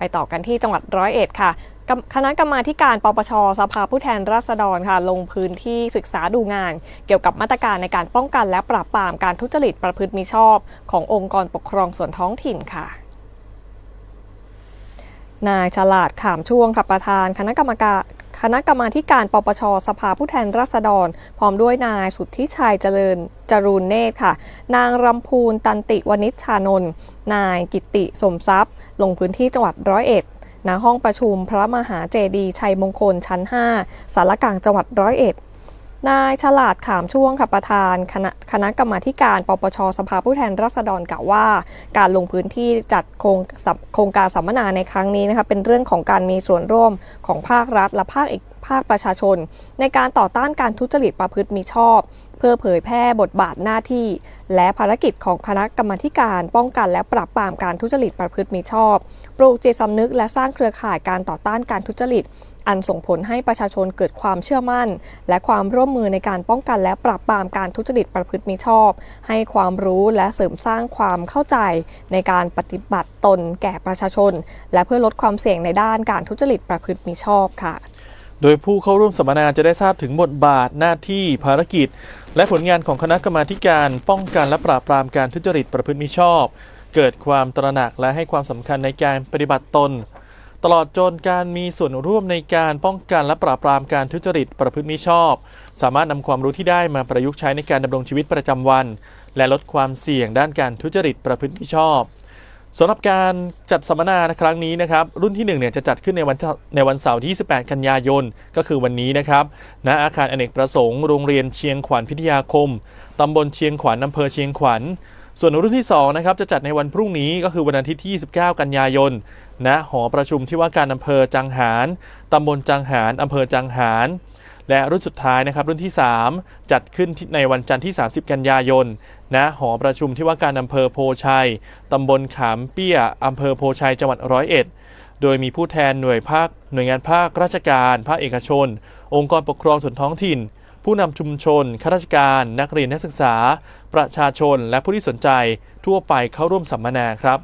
ไปต่อกันที่จังหวัดร้อยเอ็ดค่ะคณะกรรมาธิการปปชสภาผู้แทนราษฎรค่ะ ลงพื้นที่ศึกษาดูงาน เกี่ยวกับมาตรการในการป้องกันและปราบปรามการทุจริตประพฤติมิชอบ ขององค์กรปกครองส่วนท้องถิ่นค่ะนายฉลาดขามช่วงค่ะประธานคณะกรรมการ คณะกรรมาการปปช สภาผู้แทนราษฎร พร้อมด้วยนายสุทธิชัยเจริญจรูนเนตรค่ะ นางรำพูนตันติวณิชชานนท์นายกิตติสมทรัพย์ ลงพื้นที่จังหวัดร้อยเอ็ดณห้องประชุมพระมหาเจดีย์ชัยมงคลชั้น 5 สารกลางจังหวัดร้อยเอ็ด นายฉลาดขามช่วงค่ะประธานคณะคณะกรรมาธิการ ปปชสภาผู้แทนราษฎรกล่าวว่า การลงพื้นที่จัดโครงโครงการสัมมนาในครั้งนี้นะคะเป็นเรื่องของการมีส่วนร่วมของภาครัฐและภาคเอกภาคประชาชน ในการต่อต้านการทุจริตประพฤติมิชอบ เพื่อเผยแพร่บทบาทหน้าที่ และภารกิจของคณะกรรมการป้องกันและปราบปรามการทุจริตประพฤติมิชอบ ปลูกจิตสำนึกและสร้างเครือข่ายการต่อต้านการทุจริต อันส่งผลให้ประชาชนเกิดความเชื่อมั่น และความร่วมมือในการป้องกันและปราบปรามการทุจริตประพฤติมิชอบ ให้ความรู้และเสริมสร้างความเข้าใจในการปฏิบัติตนแก่ประชาชน และเพื่อลดความเสี่ยงในด้านการทุจริตประพฤติมิชอบค่ะ โดยผู้เข้าร่วมสัมมนาจะได้ทราบถึงบทบาทหน้าที่ภารกิจ และผลงานของคณะกรรมาการป้องกันและปราบปรามการทุจริตประพฤติมิชอบ เกิดความตระหนักและให้ความสำคัญในการปฏิบัติตน ตลอดจนการมีส่วนร่วมในการป้องกันและปราบปรามการทุจริตประพฤติมิชอบ สามารถนำความรู้ที่ได้มาประยุกต์ใช้ในการดำรงชีวิตประจำวัน และลดความเสี่ยงด้านการทุจริตประพฤติมิชอบ สำหรับการจัดสัมมนาในครั้งนี้นะครับรุ่นที่1เนี่ยจะจัดขึ้นในวันในวันเสาร์ที่ 28 กันยายน ก็คือวันนี้นะครับณอาคารอเนกประสงค์โรงเรียนเชียงขวัญพิทยาคมตำบลเชียงขวัญอำเภอเชียงขวัญ ส่วนรุ่นที่2นะครับจะจัดในวันพรุ่งนี้ก็คือวันอาทิตย์ที่ 29 กันยายนณหอประชุมที่ว่าการอำเภอจังหารตำบลจังหารอำเภอจังหาร และรุ่นสุดท้ายนะครับรุ่นที่ 3 จัดขึ้นในวันจันทร์ที่ 30 กันยายนณหอประชุมที่ว่าการอำเภอโพชัยตำบลขามเปี้ยอำเภอโพชัยจังหวัดร้อยเอ็ดโดยมีผู้แทนหน่วยภาคหน่วยงานภาคราชการ ภาคเอกชน องค์กรปกครองส่วนท้องถิ่น ผู้นำชุมชนข้าราชการ นักเรียนนักศึกษา ประชาชน และผู้ที่สนใจทั่วไปเข้าร่วมสัมมนาครับ